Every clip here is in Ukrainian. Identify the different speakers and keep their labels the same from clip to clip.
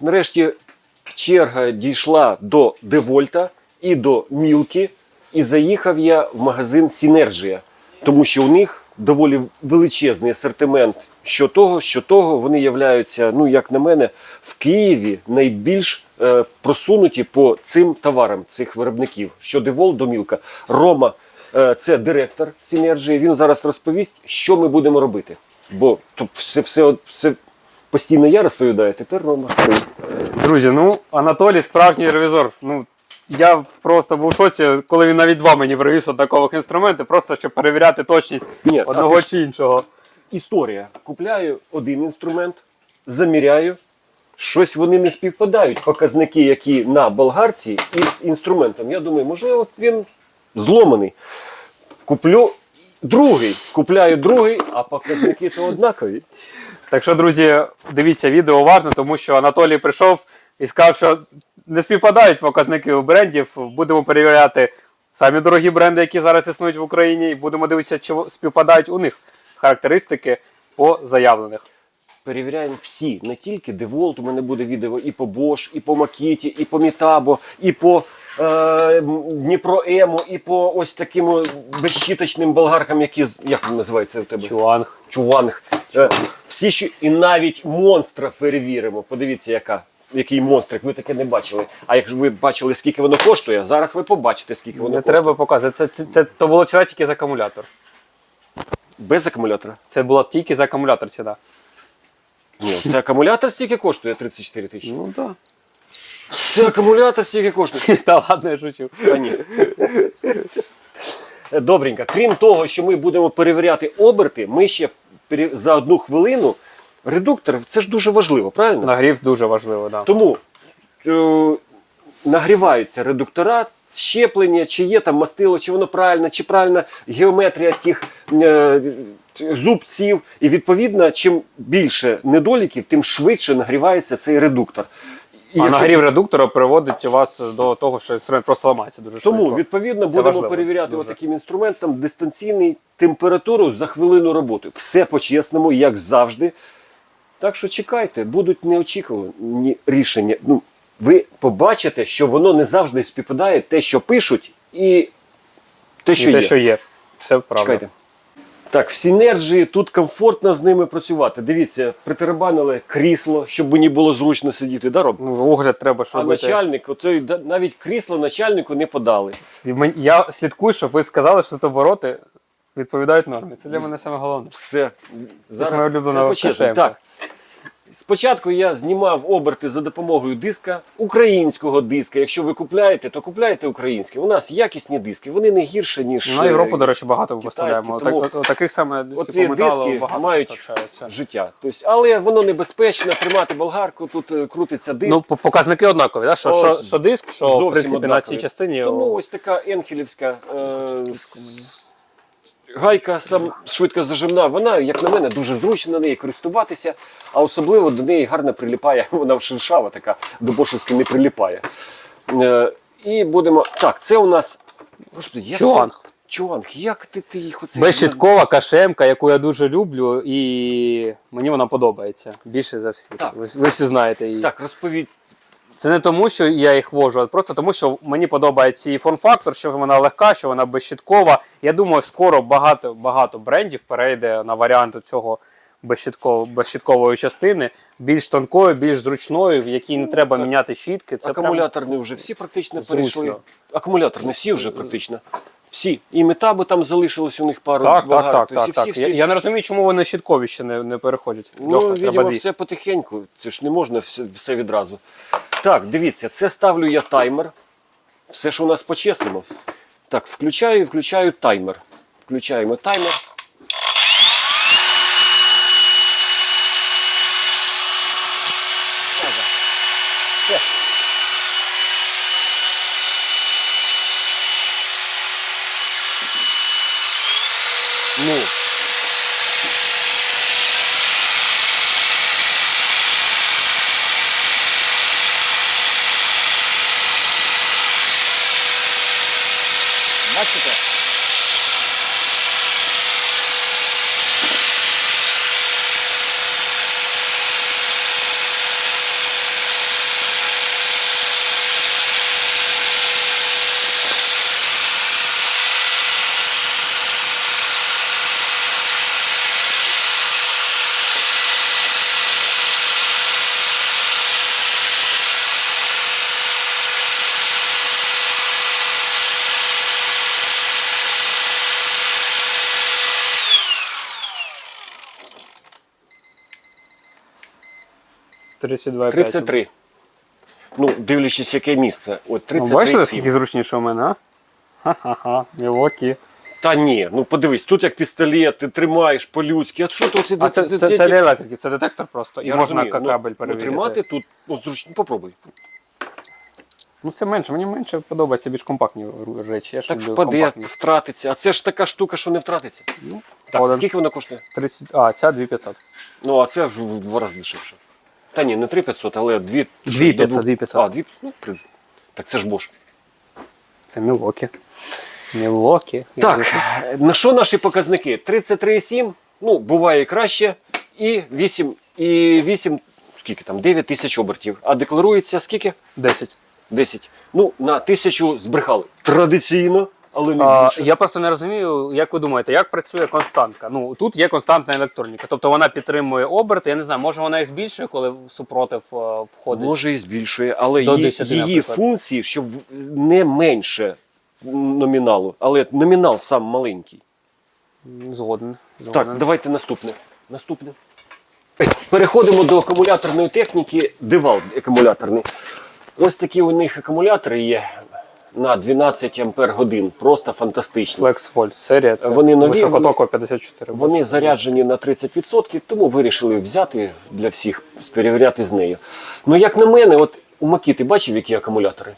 Speaker 1: нарешті черга дійшла до Девольта і до Мілки, і заїхав я в магазин Сінерджія, тому що у них доволі величезний асортимент. Що того, що того, вони являються, ну як на мене, в Києві найбільш е, просунуті по цим товарам цих виробників. Що Девол до Мілка. Рома, е, це директор Сінерджії. Він зараз розповість, що ми будемо робити. Бо тут все, все, все постійно я розповідаю, тепер Рома.
Speaker 2: Друзі, ну Анатолій справжній ревізор. Ну я просто був в шоці, коли він навіть два мені привіз однакових інструменти, просто щоб перевіряти точність
Speaker 1: Ні,
Speaker 2: одного чи іншого.
Speaker 1: Історія. Купляю один інструмент, заміряю. Щось вони не співпадають, показники, які на болгарці, із інструментом. Я думаю, можливо, він зломаний. Куплю другий, купляю другий, а показники то однакові.
Speaker 2: Так що, друзі, дивіться відео уважно, тому що Анатолій прийшов і сказав, що не співпадають показники у брендів. Будемо перевіряти самі дорогі бренди, які зараз існують в Україні, і будемо дивитися, чи співпадають у них характеристики по заявлених.
Speaker 1: Перевіряємо всі, не тільки DeWalt, у мене буде відео і по Bosch, і по Makita, і по Mitabo, і по е, Дніпро Емо, і по ось таким безщіточним болгаркам, які як називається у тебе?
Speaker 2: Чуанг.
Speaker 1: Чуванг. Е, всі, що і навіть монстра перевіримо. Подивіться, яка. Який монстрик, ви таке не бачили. А якщо ви бачили, скільки воно коштує, зараз ви побачите, скільки воно
Speaker 2: Не
Speaker 1: коштує.
Speaker 2: треба показувати. Це, це, це, то було ціна тільки за акумулятор.
Speaker 1: Без акумулятора.
Speaker 2: Це було тільки за акумулятор ціна.
Speaker 1: Ні, це акумулятор стільки коштує 34 тисячі.
Speaker 2: Ну так.
Speaker 1: Це акумулятор стільки коштує.
Speaker 2: Та ладно, я шучу.
Speaker 1: Ні. Добренько. Крім того, що ми будемо перевіряти оберти, ми ще за одну хвилину. Редуктор це ж дуже важливо, правильно?
Speaker 2: Нагрів дуже важливо, да.
Speaker 1: Тому е, нагріваються редуктора, щеплення, чи є там мастило, чи воно правильно, чи правильна геометрія тих е, зубців. І відповідно, чим більше недоліків, тим швидше нагрівається цей редуктор. І
Speaker 2: А
Speaker 1: якщо-
Speaker 2: нагрів редуктора приводить вас до того, що інструмент просто ламається дуже
Speaker 1: Тому
Speaker 2: швидко.
Speaker 1: відповідно
Speaker 2: Це
Speaker 1: будемо
Speaker 2: важливо,
Speaker 1: перевіряти
Speaker 2: дуже.
Speaker 1: таким інструментом дистанційний температуру за хвилину роботи. Все по-чесному, як завжди. Так що чекайте, будуть неочікувані рішення. Ну, ви побачите, що воно не завжди співпадає те, що пишуть, і те, що
Speaker 2: І те,
Speaker 1: є.
Speaker 2: що є. Це правда.
Speaker 1: Чекайте. Так, в Сінерджії тут комфортно з ними працювати. Дивіться, притарабанили крісло, щоб мені було зручно сидіти. Да, Роб?
Speaker 2: Ну, огляд треба, щоб
Speaker 1: А
Speaker 2: бути.
Speaker 1: начальник, оцей, да- навіть крісло начальнику не подали.
Speaker 2: І мен- Я слідкую, щоб ви сказали, що тут обороти відповідають нормі. Це для мене саме головне.
Speaker 1: Все. Зараз
Speaker 2: моя улюблена
Speaker 1: все почесно.
Speaker 2: кишенька.
Speaker 1: Так. Спочатку я знімав оберти за допомогою диска, українського диска. Якщо ви купляєте, то купляйте український. У нас якісні диски, вони не гірше, ніж
Speaker 2: На
Speaker 1: е,
Speaker 2: Європу, до речі, багато
Speaker 1: китайські,
Speaker 2: поставляємо.
Speaker 1: тому
Speaker 2: Так, таких саме дисків
Speaker 1: оці
Speaker 2: по металу
Speaker 1: диски
Speaker 2: багато
Speaker 1: мають життя. Тобто, але воно небезпечно тримати болгарку, тут е, крутиться диск.
Speaker 2: Ну, показники однакові, да? що, що, що диск, що в принципі на цій частині.
Speaker 1: Тому ось така енхелівська е, гайка сам швидкозажимна, вона, як на мене, дуже зручно на неї користуватися, а особливо до неї гарно приліпає, вона шершава така, до бошевськи не приліпає. Е, і будемо. Так, це у нас. Господи, я
Speaker 2: Чуанг.
Speaker 1: сам- Чуанг, як ти, ти їх оце.
Speaker 2: Безщиткова кашемка, яку я дуже люблю, і мені вона подобається більше за всіх.
Speaker 1: Так.
Speaker 2: Ви, ви всі знаєте її.
Speaker 1: Так, розповідь.
Speaker 2: Це не тому, що я їх вожу, а просто тому, що мені подобається її форм-фактор, що вона легка, що вона безщиткова. Я думаю, скоро багато багато брендів перейде на варіант цього безщитково, безщиткової частини, більш тонкою, більш зручною, в якій не треба міняти щітки. Це прям-
Speaker 1: вже всі практично
Speaker 2: зручно.
Speaker 1: перейшли. Акумуляторні всі вже практично. Всі. І метаби там залишилось у них пару
Speaker 2: Так, так, так,
Speaker 1: Тобто
Speaker 2: так,
Speaker 1: всі-
Speaker 2: так.
Speaker 1: всі-
Speaker 2: Я, я не розумію, чому вони щиткові ще не, не переходять.
Speaker 1: Ну,
Speaker 2: треба
Speaker 1: все потихеньку. Це ж не можна все, все відразу. Так, дивіться, це ставлю я таймер. Все що у нас по-чесному. Так, включаю і включаю таймер. Включаємо таймер.
Speaker 2: 32,5.
Speaker 1: 33. Ну, дивлячись, яке місце. От
Speaker 2: Ну, Бачите,
Speaker 1: 33,7.
Speaker 2: скільки зручніше у мене, а? Ха-ха-ха, Мілокі.
Speaker 1: Та ні, ну подивись, тут як пістолет, ти тримаєш по-людськи. А що тут
Speaker 2: А це, це, це, не електрики, це детектор просто. І
Speaker 1: Я
Speaker 2: можна
Speaker 1: розумію, ну,
Speaker 2: кабель
Speaker 1: ну,
Speaker 2: перевірити.
Speaker 1: тримати тут, ну, зручно, попробуй.
Speaker 2: Ну це менше, мені менше подобається більш компактні речі. Я ж
Speaker 1: Так
Speaker 2: люблю
Speaker 1: впаде,
Speaker 2: компактні.
Speaker 1: втратиться. А це ж така штука, що не втратиться.
Speaker 2: Ну,
Speaker 1: Так,
Speaker 2: згоден.
Speaker 1: скільки вона коштує?
Speaker 2: 30... А, ця 2500.
Speaker 1: Ну, а це в в два рази дешевше. Та ні, не 3500, але 2
Speaker 2: 2500, 2500.
Speaker 1: А, 2, ну, при- так це ж Bosch.
Speaker 2: Це Мілокі. Мілокі. Я
Speaker 1: Так, на що наші показники? 33,7, ну, буває і краще, і 8, і 8, скільки там, 9 тисяч обертів. А декларується скільки?
Speaker 2: 10.
Speaker 1: 10. Ну, на тисячу збрехали. Традиційно, але не
Speaker 2: А,
Speaker 1: більше.
Speaker 2: я просто не розумію, як ви думаєте, як працює константка. Ну тут є константна електроніка, тобто вона підтримує оберти. Я не знаю, може вона їх збільшує, коли супротив е, входить.
Speaker 1: Може і збільшує, але
Speaker 2: До
Speaker 1: її,
Speaker 2: 10,
Speaker 1: її
Speaker 2: наприклад.
Speaker 1: функції, щоб не менше номіналу, але номінал сам маленький.
Speaker 2: М, Згоден.
Speaker 1: Так, давайте наступне. Наступне. Переходимо до акумуляторної техніки. Дивал акумуляторний. Ось такі у них акумулятори є на 12 ампер годин. Просто фантастичні.
Speaker 2: Flex Fold серія. Це
Speaker 1: Вони нові,
Speaker 2: високотокові 54.
Speaker 1: Вони заряджені на 30%, тому вирішили взяти для всіх, перевіряти з нею. Ну, як на мене, от у Макіти бачив, які акумулятори?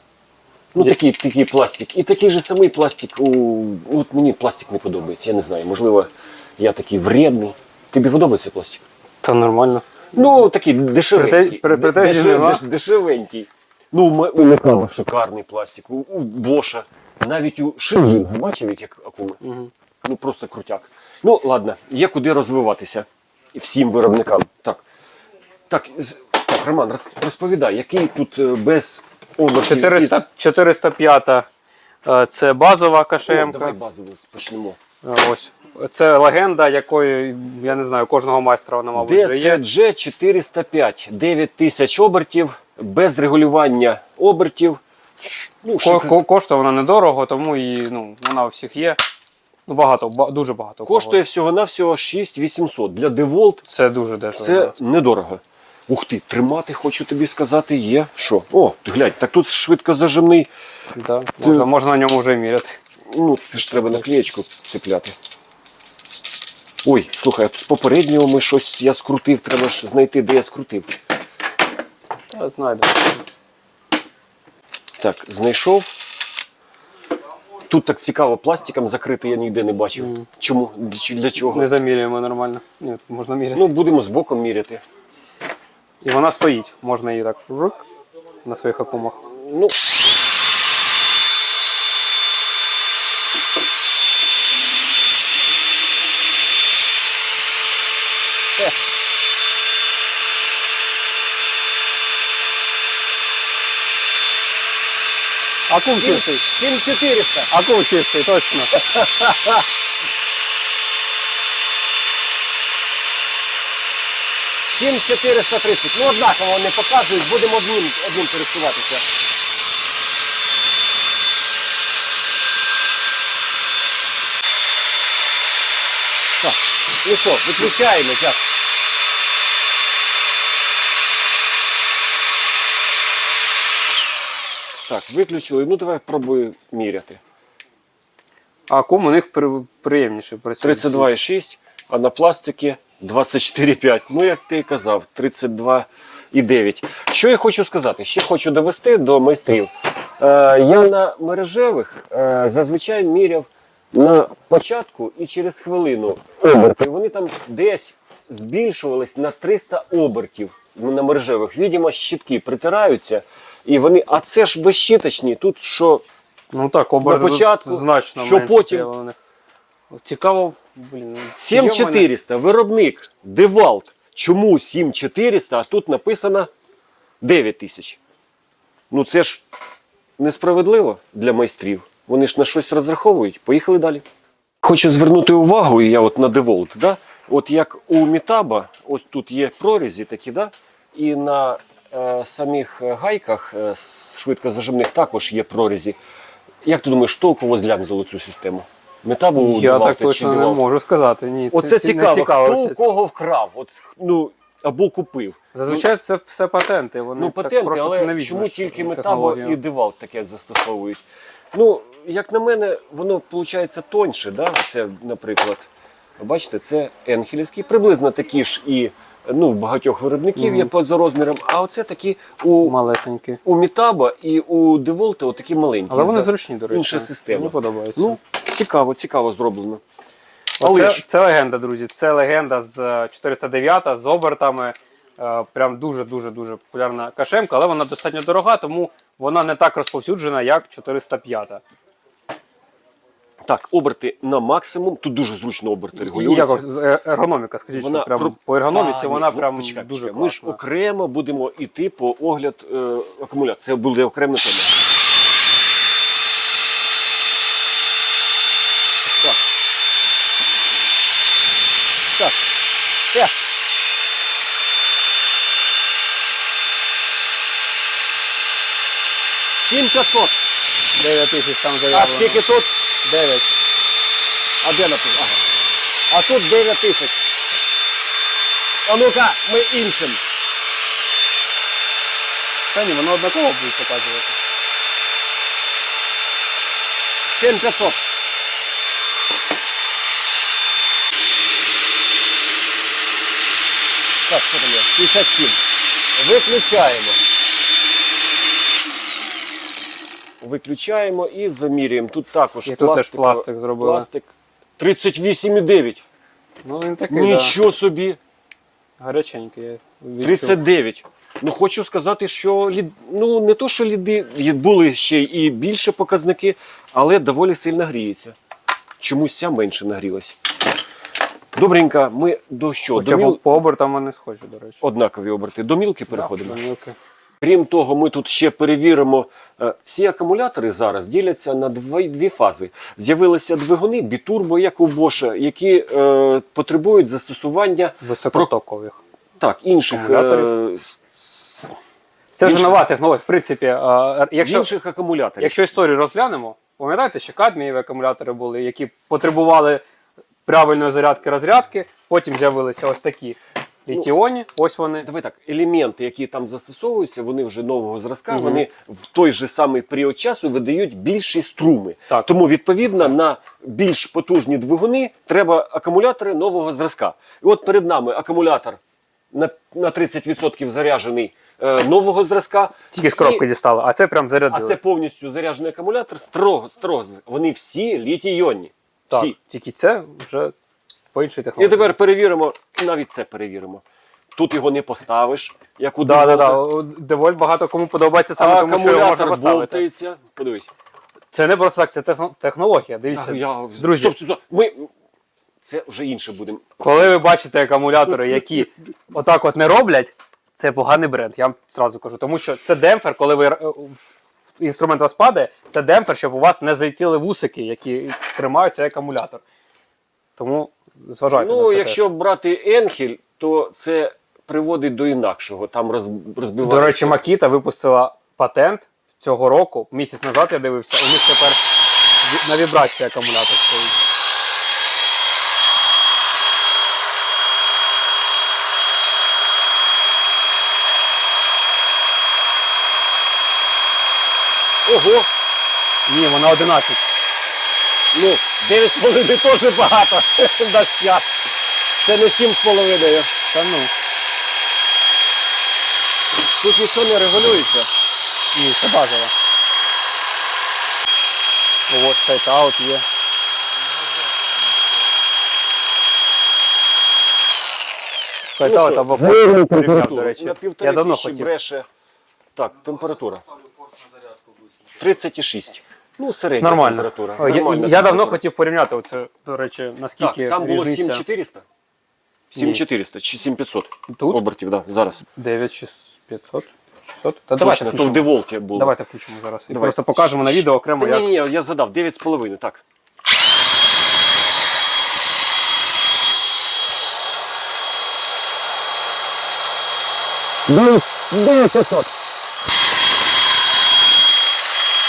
Speaker 1: Ну,
Speaker 2: Є.
Speaker 1: такий, такий пластик. І такий же самий пластик у. От мені пластик не подобається, я не знаю. Можливо, я такий вредний. Тобі подобається пластик?
Speaker 2: Це нормально.
Speaker 1: Ну, такий дешевенький.
Speaker 2: Претен- пре- претензій
Speaker 1: деш- Дешевенький. Ну, у Ме- у Мекала шикарний пластик, у, у Боша, навіть у Шинжинга. Бачив, як акуми? Ну, просто крутяк. Ну, ладно, є куди розвиватися всім виробникам. Так, так, так Роман, розповідай, який тут е, без обертів.
Speaker 2: 400, 405 е, це базова
Speaker 1: О, давай базово почнемо.
Speaker 2: Ось. Це легенда, якої, я не знаю, кожного майстра вона, мабуть, вже є.
Speaker 1: DCG 405, 9 тисяч обертів, без регулювання обертів. Ну,
Speaker 2: Ко- ко- Коштує вона недорого, тому і ну, вона у всіх є. Ну, багато, ба- дуже багато. у кого.
Speaker 1: Коштує всього-навсього 6800. Для DeWalt
Speaker 2: Це дуже дешево.
Speaker 1: це недорого. Ух ти, тримати, хочу тобі сказати, є. Що? О, ти глянь, так тут швидкозажимний.
Speaker 2: да. можна, можна на ньому вже міряти.
Speaker 1: Ну, це ж треба наклеєчку цепляти. Ой, слухай, а з попереднього ми щось я скрутив, треба ж знайти, де я скрутив.
Speaker 2: Я знайду.
Speaker 1: Так, знайшов. Тут так цікаво, пластиком закрити я ніде не бачив. Чому? Для Для чого?
Speaker 2: Не замірюємо нормально. Ні, тут можна міряти.
Speaker 1: Ну, будемо з боком міряти.
Speaker 2: І вона стоїть. Можна її так рук на своїх акумах.
Speaker 1: Ну. Е.
Speaker 2: Акум чистий.
Speaker 1: 7400.
Speaker 2: Акум чистий, точно.
Speaker 1: Сім 430. Ну, однаково вони показують, будемо одним, одним користуватися. Так, ну що, виключаємо зараз. Так, виключили. Ну давай пробую міряти.
Speaker 2: А акум у них при- приємніше працює.
Speaker 1: 32,6, а на пластикі 24,5. Ну, як ти і казав, 32,9. Що я хочу сказати? Ще хочу довести до майстрів. Е, я на мережевих е, зазвичай міряв на початку і через хвилину оберти. Вони там десь збільшувались на 300 обертів на мережевих. Відомо, щітки притираються. І вони, а це ж безщіточні. Тут що
Speaker 2: Ну так, оберти
Speaker 1: На початку,
Speaker 2: значно
Speaker 1: що
Speaker 2: менше
Speaker 1: потім?
Speaker 2: стояло. Цікаво, блін. є в мене-
Speaker 1: 7400, виробник Девалт. Чому 7400, а тут написано 9000? Ну це ж несправедливо для майстрів. Вони ж на щось розраховують. Поїхали далі. Хочу звернути увагу, і я от на Деволт, да? от як у Мітаба, от тут є прорізі такі, да? і на самих е, гайках е, швидкозажимних також є прорізі. Як ти думаєш, хто у кого злямзало цю систему? Метабу у
Speaker 2: Я так точно не можу сказати. Ні,
Speaker 1: Оце
Speaker 2: це,
Speaker 1: цікаво, хто у кого вкрав, от, ну, або купив.
Speaker 2: Зазвичай це все патенти. Вони
Speaker 1: Ну, патенти,
Speaker 2: просто
Speaker 1: але
Speaker 2: не
Speaker 1: чому тільки Метабо і Девал таке застосовують? Ну, як на мене, воно виходить тоньше, да? Це, наприклад, бачите, це енхелівський, приблизно такі ж і ну, багатьох виробників є по за розміром, а оце такі у,
Speaker 2: Малесенькі.
Speaker 1: у Метаба і у Деволта отакі маленькі.
Speaker 2: Але вони
Speaker 1: За-
Speaker 2: зручні, до речі.
Speaker 1: Інша система.
Speaker 2: Мені подобається.
Speaker 1: Ну, цікаво, цікаво зроблено.
Speaker 2: Оце,
Speaker 1: Але ж-
Speaker 2: це легенда, друзі. Це легенда з е, 409 з обертами. Е, Прям дуже-дуже дуже популярна кашемка, але вона достатньо дорога, тому вона не так розповсюджена, як 405.
Speaker 1: Так, оберти на максимум. Тут дуже зручно оберти регулюються.
Speaker 2: як е, ергономіка, скажіть, що прям
Speaker 1: про-
Speaker 2: по ергономіці
Speaker 1: Та,
Speaker 2: вона
Speaker 1: ні,
Speaker 2: прям
Speaker 1: ну, почекай,
Speaker 2: дуже
Speaker 1: почекай.
Speaker 2: класна.
Speaker 1: Ми ж окремо будемо йти по огляд е, акумулятора. Це буде окрема тема. Так. Так. Е. Сім 500.
Speaker 2: 9 тисяч там
Speaker 1: А скільки тут?
Speaker 2: 9.
Speaker 1: А де написано? Ага. А тут 9 тисяч. А ну-ка, ми іншим.
Speaker 2: Та ні, воно однаково буде показувати.
Speaker 1: 7500. Так, що там є? 57. Виключаємо. Виключаємо і замірюємо. Тут також
Speaker 2: І тут теж пластик зробили.
Speaker 1: Пластик. 38,9.
Speaker 2: Ну він такий.
Speaker 1: Нічого собі.
Speaker 2: гаряченький. я відчув.
Speaker 1: 39. Ну хочу сказати, що лід... ну не то, що ліди були ще і більше показники, але доволі сильно гріється. Чомусь ця менше нагрілась. Добренько, ми до що?
Speaker 2: Хоча
Speaker 1: До
Speaker 2: по,
Speaker 1: міл...
Speaker 2: по обертам вони схожі, до речі.
Speaker 1: Однакові оберти. До мілки переходимо.
Speaker 2: Да, мілки.
Speaker 1: Крім того, ми тут ще перевіримо. е, Всі акумулятори зараз діляться на дві, дві фази. З'явилися двигуни бітурбо, як у Боша, які е, потребують застосування
Speaker 2: Високотокових.
Speaker 1: так, інших,
Speaker 2: Акумуляторів.
Speaker 1: е, с- с-
Speaker 2: Це вже
Speaker 1: Інших-
Speaker 2: нова технологія. В принципі, е, якщо,
Speaker 1: інших акумуляторів.
Speaker 2: якщо історію розглянемо, пам'ятаєте, що кадмієві акумулятори були, які потребували правильної зарядки розрядки, потім з'явилися ось такі літіоні, ось вони.
Speaker 1: Давай так, елементи, які там застосовуються, вони вже нового зразка, вони в той же самий період часу видають більші струми.
Speaker 2: Так.
Speaker 1: Тому, відповідно, на більш потужні двигуни треба акумулятори нового зразка. І от перед нами акумулятор на, на 30% заряджений е, нового зразка.
Speaker 2: Тільки з коробки
Speaker 1: І-
Speaker 2: дістали, а це прям
Speaker 1: А це повністю заряджений акумулятор строго, строго. Вони всі літій-іонні.
Speaker 2: так,
Speaker 1: Всі.
Speaker 2: тільки це вже по іншій
Speaker 1: І тепер перевіримо, навіть це перевіримо. Тут його не поставиш, як у
Speaker 2: Да, да,
Speaker 1: Деволта.
Speaker 2: да. Девольт багато кому подобається саме
Speaker 1: А
Speaker 2: тому, що його можна поставити.
Speaker 1: бовтається. Подивись.
Speaker 2: Це не просто так, це техно- технологія. Дивіться,
Speaker 1: А, я...
Speaker 2: друзі,
Speaker 1: Стоп, стоп, стоп. Ми... Це вже інше будемо.
Speaker 2: коли ви бачите акумулятори, які отак от не роблять, це поганий бренд. Я вам зразу кажу. Тому що це демпфер, коли ви е, в- інструмент у вас падає, це демпфер, щоб у вас не злетіли вусики, які тримають цей акумулятор. Тому зважайте на
Speaker 1: Ну,
Speaker 2: це
Speaker 1: якщо брати Енхель, то це приводить до інакшого. Там роз... розбивається.
Speaker 2: До речі, Макіта випустила патент цього року. Місяць назад я дивився. У них тепер на вібрації акумулятор стоїть.
Speaker 1: Ого!
Speaker 2: Ні, вона 11.
Speaker 1: Ну, 9,5 теж багато на час. Це не 7,5.
Speaker 2: Та ну.
Speaker 1: Тут нічого не регулюється.
Speaker 2: Ні, це базова. О, От тайт-аут є. Тайт-аут
Speaker 1: що,
Speaker 2: або до речі.
Speaker 1: На півтори тисячі бреше. Так, температура. 36. Ну, середня
Speaker 2: Нормально.
Speaker 1: температура.
Speaker 2: О, Я,
Speaker 1: Нормальна
Speaker 2: я давно
Speaker 1: температура.
Speaker 2: хотів порівняти оце, до речі,
Speaker 1: Так,
Speaker 2: наскільки
Speaker 1: там було
Speaker 2: різниця.
Speaker 1: 7400? 7400 чи 7500
Speaker 2: Тут?
Speaker 1: обертів, да, зараз.
Speaker 2: 9500? 600? Та давайте
Speaker 1: Точно, то в
Speaker 2: включимо.
Speaker 1: Деволті було.
Speaker 2: Давайте включимо зараз. І
Speaker 1: Давай.
Speaker 2: просто покажемо на відео окремо,
Speaker 1: Та
Speaker 2: як.
Speaker 1: ні, ні, ні, я задав 9,5, так.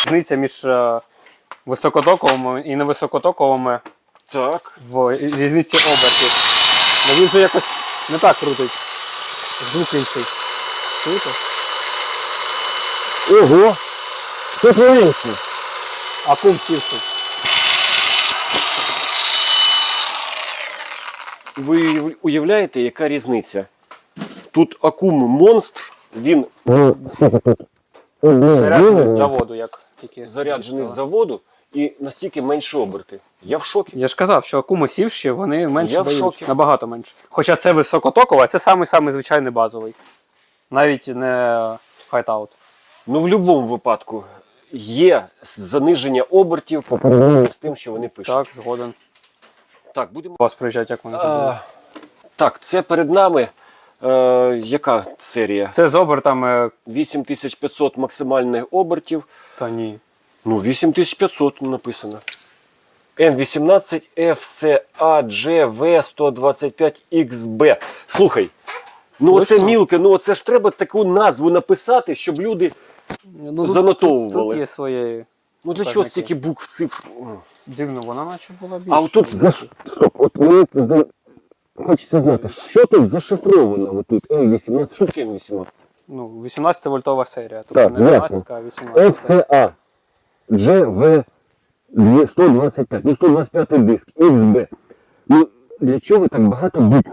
Speaker 2: Різниця між е, високотоковими і невисокотоковими
Speaker 1: Так.
Speaker 2: в різниці обертів. Ну він же якось не так крутить. Звук інший. Чуєте?
Speaker 1: Ого! Що твориться?
Speaker 2: Акум сівши.
Speaker 1: Ви уявляєте, яка різниця? Тут акум монстр, він
Speaker 2: Заряджений з заводу, як тільки.
Speaker 1: заряджений з заводу і настільки менше оберти. Я в шокі.
Speaker 2: Я ж казав, що акуми сівші, вони менше
Speaker 1: Я в
Speaker 2: дають.
Speaker 1: шокі.
Speaker 2: Набагато менше. Хоча це високотоковий, а це самий самий звичайний базовий. Навіть не хайтаут.
Speaker 1: Ну, в будь-якому випадку є заниження обертів по порівнянню з тим, що вони пишуть.
Speaker 2: Так, згоден.
Speaker 1: Так, будемо.
Speaker 2: У вас приїжджають, як вони забули.
Speaker 1: А, так, це перед нами. Е, яка серія?
Speaker 2: Це з обертами.
Speaker 1: 8500 максимальних обертів.
Speaker 2: Та ні.
Speaker 1: Ну, 8500 написано. М18 FCA GV 125 XB. Слухай, ну оце
Speaker 2: Точно?
Speaker 1: мілке, ну оце ж треба таку назву написати, щоб люди.
Speaker 2: Ну, тут-
Speaker 1: Занотовували.
Speaker 2: Тут, тут є своє.
Speaker 1: Ну для чого стільки букв цифр?
Speaker 2: Дивно, вона наче була більше.
Speaker 1: А отут за Стоп, от мені хочеться знати, що тут зашифровано отут М18. Що таке М18?
Speaker 2: Ну, 18 вольтова серія. Тобто
Speaker 1: Так,
Speaker 2: не 12, а 18.
Speaker 1: FCA GV 125, ну 125 диск, XB. Ну для чого так багато букв?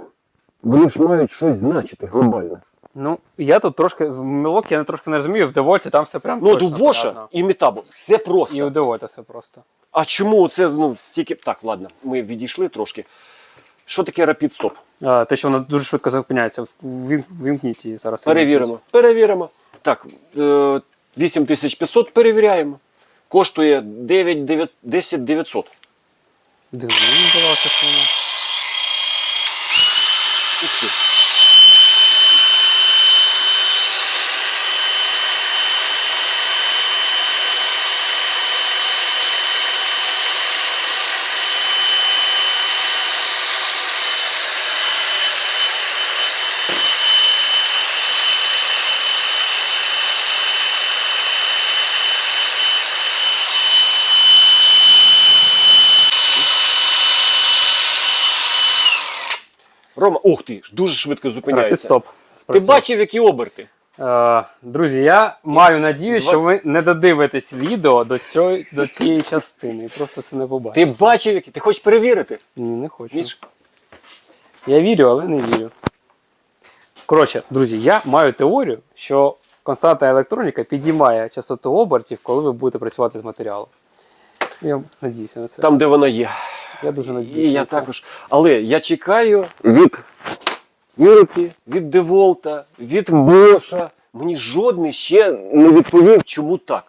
Speaker 1: Вони ж мають щось значити глобально.
Speaker 2: Ну, я тут трошки, в Мілокі я трошки не розумію, в Девольті там все прям
Speaker 1: Ну, от у Боша
Speaker 2: понятно.
Speaker 1: і Метабо все просто.
Speaker 2: І у Девольта все просто.
Speaker 1: А чому це ну, стільки. Так, ладно, ми відійшли трошки. Що таке Rapid Stop?
Speaker 2: А, те, що вона дуже швидко зупиняється, Вимкніть її зараз.
Speaker 1: Перевіримо. Перевіримо. Так, е, 8500 перевіряємо. Коштує 9, 9, 10 900.
Speaker 2: Дивно, мені здавалося, що вона.
Speaker 1: Рома, ух ти, дуже швидко зупиняється.
Speaker 2: Підстоп.
Speaker 1: Ти бачив, які оберти?
Speaker 2: Е, друзі, я маю надію, що ви не додивитесь відео до, цього, до цієї частини. І просто це не побачите.
Speaker 1: Ти бачив, які? Ти хочеш перевірити?
Speaker 2: Ні, не хочу.
Speaker 1: Міш?
Speaker 2: Я вірю, але не вірю. Коротше, друзі, я маю теорію, що константа електроніка підіймає частоту обертів, коли ви будете працювати з матеріалом. Я надіюся на це.
Speaker 1: Там, де вона є.
Speaker 2: Я дуже надіюся.
Speaker 1: І я
Speaker 2: це.
Speaker 1: також. Але я чекаю від Юрки, від Деволта, від Боша. Мені жодний ще не відповів, чому так.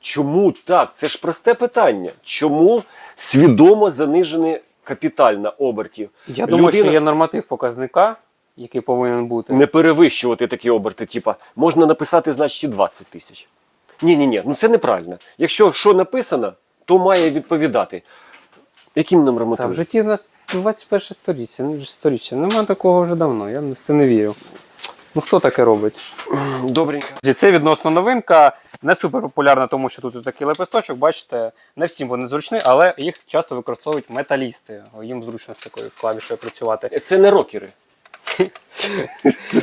Speaker 1: Чому так? Це ж просте питання. Чому свідомо занижений капіталь на обертів?
Speaker 2: Я думаю,
Speaker 1: Людина
Speaker 2: що є норматив показника, який повинен бути.
Speaker 1: не перевищувати такі оберти. Типа, можна написати, значить, 20 тисяч. Ні, ні, ні, ну це неправильно. Якщо що написано, то має відповідати. Яким нам
Speaker 2: Та в житті в нас 21 сторіччя, сторіччя. Нема такого вже давно. Я в це не вірю. Ну хто таке робить?
Speaker 1: Добренько.
Speaker 2: Це відносно новинка, не супер популярна, тому що тут такий лепесточок, бачите, не всім вони зручні, але їх часто використовують металісти. Їм зручно з такою клавішою працювати.
Speaker 1: Це не рокери.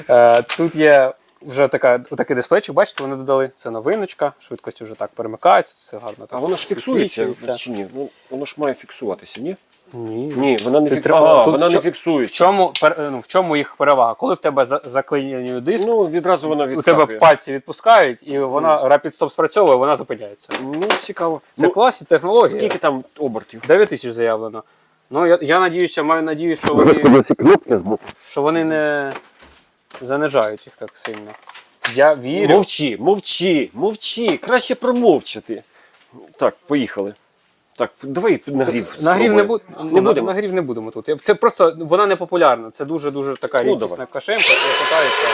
Speaker 2: Е, тут є вже така, такий дисплейчик, бачите, вони додали. Це новиночка, швидкість вже так перемикається, все гарно.
Speaker 1: А воно ж фіксується чи ні? Ну, воно ж має фіксуватися, ні?
Speaker 2: Ні.
Speaker 1: Ні, вона не фіксується.
Speaker 2: треба-
Speaker 1: Ага,
Speaker 2: тут
Speaker 1: вона
Speaker 2: що-
Speaker 1: не
Speaker 2: В чому, пер- ну, в чому їх перевага? Коли в тебе за- заклинює диск,
Speaker 1: Ну, відразу вона
Speaker 2: у тебе пальці відпускають, і вона Rapid Stop спрацьовує, вона зупиняється.
Speaker 1: Ну, цікаво.
Speaker 2: Це
Speaker 1: ну,
Speaker 2: класні технології.
Speaker 1: скільки там обертів?
Speaker 2: 9 тисяч заявлено. Ну, я, я надіюся, маю надію, що вони, що вони не занижають їх так сильно. Я вірю.
Speaker 1: Мовчи, мовчи, мовчи. Краще промовчати. Так, поїхали. Так, давай нагрів.
Speaker 2: Нагрів не, бу...
Speaker 1: Не будемо?
Speaker 2: Нагрів не будемо тут. Я- Це просто вона не популярна. Це дуже дуже така
Speaker 1: Ну,
Speaker 2: рідкісна
Speaker 1: давай.
Speaker 2: кашемка, яка катається.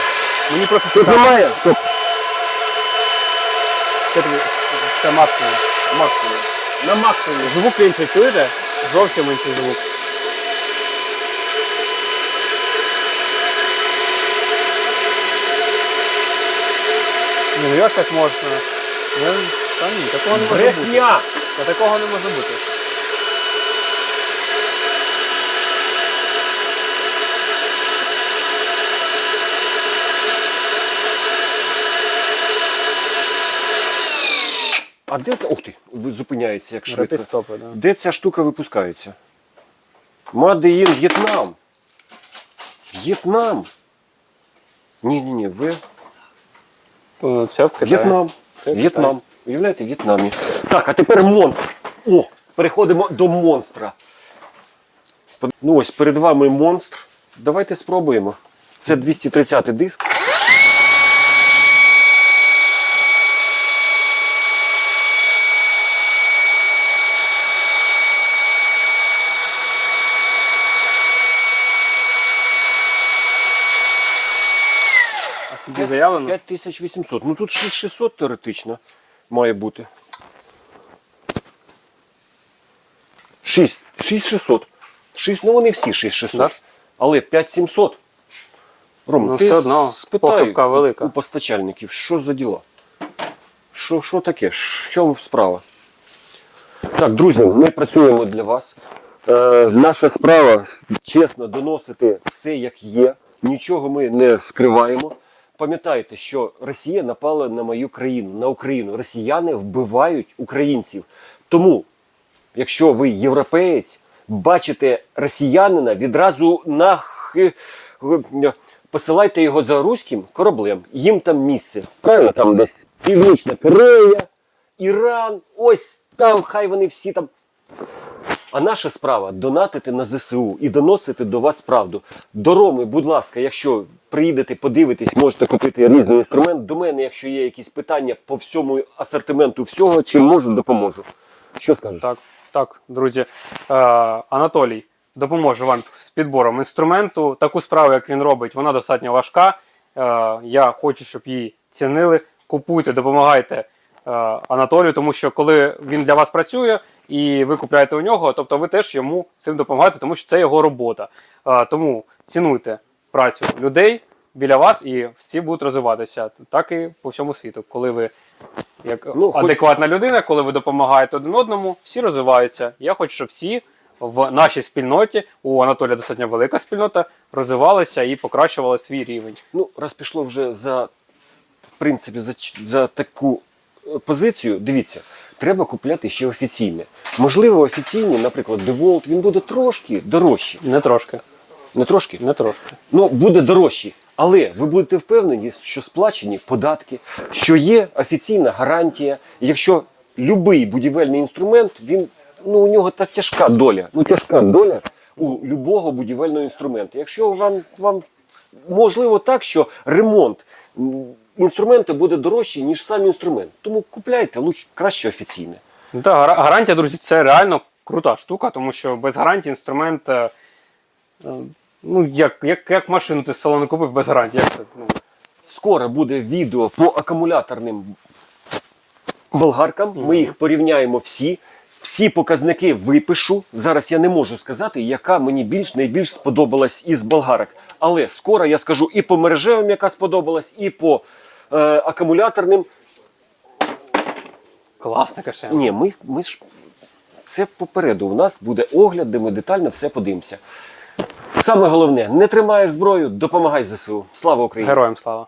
Speaker 2: Мені просто
Speaker 1: Тут
Speaker 2: цікаво.
Speaker 1: немає.
Speaker 2: Це, тобі- це максимум.
Speaker 1: Максимум. На максимум.
Speaker 2: Звук інший чуєте? Зовсім інший звук. Ну як так можна? Та ні, такого не може бути. Та такого не може бути.
Speaker 1: А де це. Ух ти, зупиняється, як швидко.
Speaker 2: Стопи, да.
Speaker 1: Де ця штука випускається? Made in В'єтнам. В'єтнам. Ні, ні, ні, ви.
Speaker 2: Ну, Це в Китаї.
Speaker 1: В'єтнам.
Speaker 2: Це
Speaker 1: В'єтнам. Уявляєте, В'єтнамі. Так, а тепер монстр. О, переходимо до монстра. Ну ось перед вами монстр. Давайте спробуємо. Це 230 диск.
Speaker 2: А заявлено?
Speaker 1: 5800. Ну тут 6600 теоретично має бути. 6. 6600. 6, ну вони всі 6600.
Speaker 2: Да?
Speaker 1: Але 5700. Ром,
Speaker 2: Ну,
Speaker 1: ти
Speaker 2: все одно,
Speaker 1: спитай
Speaker 2: велика.
Speaker 1: у постачальників, що за діла? Що, що таке? В чому справа? Так, друзі, ми працюємо для вас. Е, наша справа чесно доносити все як є. Нічого ми не скриваємо. Пам'ятайте, що Росія напала на мою країну, на Україну. Росіяни вбивають українців. Тому, якщо ви європеєць, бачите росіянина, відразу нах... е, посилайте його за руським кораблем. Їм там місце. Правильно, там десь Північна Корея, Іран, ось там, хай вони всі там. А наша справа донатити на ЗСУ і доносити до вас правду. До Роми, будь ласка, якщо приїдете, подивитесь, можете купити різний інструмент. До мене, якщо є якісь питання по всьому асортименту всього, чим можу, допоможу. Що скажеш?
Speaker 2: Так, так, друзі. Е, Анатолій допоможе вам з підбором інструменту. Таку справу, як він робить, вона достатньо важка. Е, я хочу, щоб її цінили. Купуйте, допомагайте е, Анатолію, тому що коли він для вас працює і ви купляєте у нього, тобто ви теж йому цим допомагаєте, тому що це його робота. Е, тому цінуйте працю людей біля вас і всі будуть розвиватися. Так і по всьому світу. Коли ви як
Speaker 1: Ну, хоч-
Speaker 2: адекватна людина, коли ви допомагаєте один одному, всі розвиваються. Я хочу, щоб всі в нашій спільноті, у Анатолія достатньо велика спільнота, розвивалися і покращували свій рівень.
Speaker 1: Ну, раз пішло вже за, в принципі, за, за таку е, позицію, дивіться, треба купляти ще офіційне. Можливо, офіційні, наприклад, DeWalt, він буде трошки дорожчий.
Speaker 2: Не трошки.
Speaker 1: Не трошки?
Speaker 2: Не трошки.
Speaker 1: Ну, буде дорожчий. Але ви будете впевнені, що сплачені податки, що є офіційна гарантія. Якщо будь-який будівельний інструмент, він ну у нього та тяжка доля. Ну тяжка доля у любого будівельного інструменту. Якщо вам вам можливо так, що ремонт інструменту буде дорожчий, ніж сам інструмент. Тому купляйте лучше краще офіційне.
Speaker 2: Гара- гарантія, друзі, це реально крута штука, тому що без гарантії інструмент. Ну, як, як, як машину ти з салону купив без гарантії. Як це? Ну,
Speaker 1: Скоро буде відео по акумуляторним болгаркам. Ми їх порівняємо всі. Всі показники випишу. Зараз я не можу сказати, яка мені більш найбільш сподобалась із болгарок. Але скоро я скажу і по мережевим, яка сподобалась, і по е, акумуляторним.
Speaker 2: класна кашема.
Speaker 1: Ні, ми, ми ж це попереду. У нас буде огляд, де ми детально все подивимося. Саме головне, не тримаєш зброю, допомагай ЗСУ. Слава Україні!
Speaker 2: Героям слава.